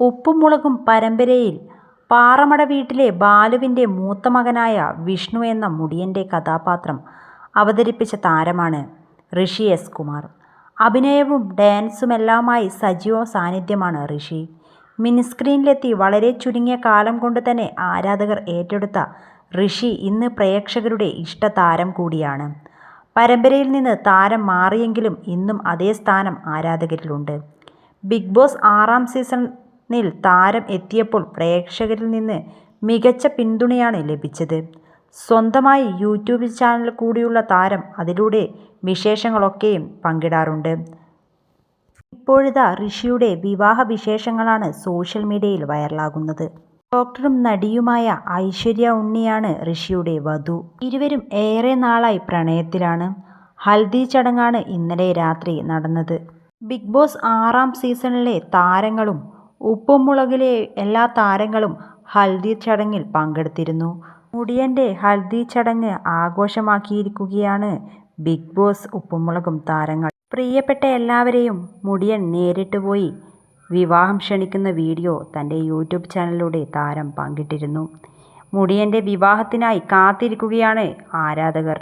ഉപ്പും മുളകും പരമ്പരയിൽ പാറമട വീട്ടിലെ ബാലുവിന്റെ മൂത്ത മകനായ വിഷ്ണു എന്ന മുടിയന്റെ കഥാപാത്രം അവതരിപ്പിച്ച താരമാണ് ഋഷി എസ് കുമാർ. അഭിനയവും ഡാൻസുമെല്ലാമായി സജീവ സാന്നിധ്യമാണ് ഋഷി. മിനിസ്ക്രീനിലെത്തി വളരെ ചുരുങ്ങിയ കാലം കൊണ്ട് തന്നെ ആരാധകർ ഏറ്റെടുത്ത ഋഷി ഇന്ന് പ്രേക്ഷകരുടെ ഇഷ്ടതാരം കൂടിയാണ്. പരമ്പരയിൽ നിന്ന് താരം മാറിയെങ്കിലും ഇന്നും അതേ സ്ഥാനം ആരാധകരിലുണ്ട്. ബിഗ് ബോസ് ആറാം സീസണിൽ താരം എത്തിയപ്പോൾ പ്രേക്ഷകരിൽ നിന്ന് മികച്ച പിന്തുണയാണ് ലഭിച്ചത്. സ്വന്തമായി യൂട്യൂബ് ചാനൽ കൂടിയുള്ള താരം അതിലൂടെ വിശേഷങ്ങളൊക്കെയും പങ്കിടാറുണ്ട്. ഇപ്പോഴിതാ ഋഷിയുടെ വിവാഹ വിശേഷങ്ങളാണ് സോഷ്യൽ മീഡിയയിൽ വൈറലാകുന്നത്. ഡോക്ടറും നടിയുമായ ഐശ്വര്യ ഉണ്ണിയാണ് ഋഷിയുടെ വധു. ഇരുവരും ഏറെ നാളായി പ്രണയത്തിലാണ്. ഹൽദി ചടങ്ങാണ് ഇന്നലെ രാത്രി നടന്നത്. ബിഗ് ബോസ് ആറാം സീസണിലെ താരങ്ങളും ഉപ്പും മുളകിലെ എല്ലാ താരങ്ങളും ഹൽദി ചടങ്ങിൽ പങ്കെടുത്തിരുന്നു. മുടിയന്റെ ഹൽദി ചടങ്ങ് ആഘോഷമാക്കിയിരിക്കുകയാണ് ബിഗ് ബോസ് ഉപ്പും മുളകും താരങ്ങൾ. പ്രിയപ്പെട്ട എല്ലാവരെയും മുടിയൻ നേരിട്ട് പോയി വിവാഹം ക്ഷണിക്കുന്ന വീഡിയോ തന്റെ യൂട്യൂബ് ചാനലിലൂടെ താരം പങ്കിട്ടിരുന്നു. മുടിയന്റെ വിവാഹത്തിനായി കാത്തിരിക്കുകയാണ് ആരാധകർ.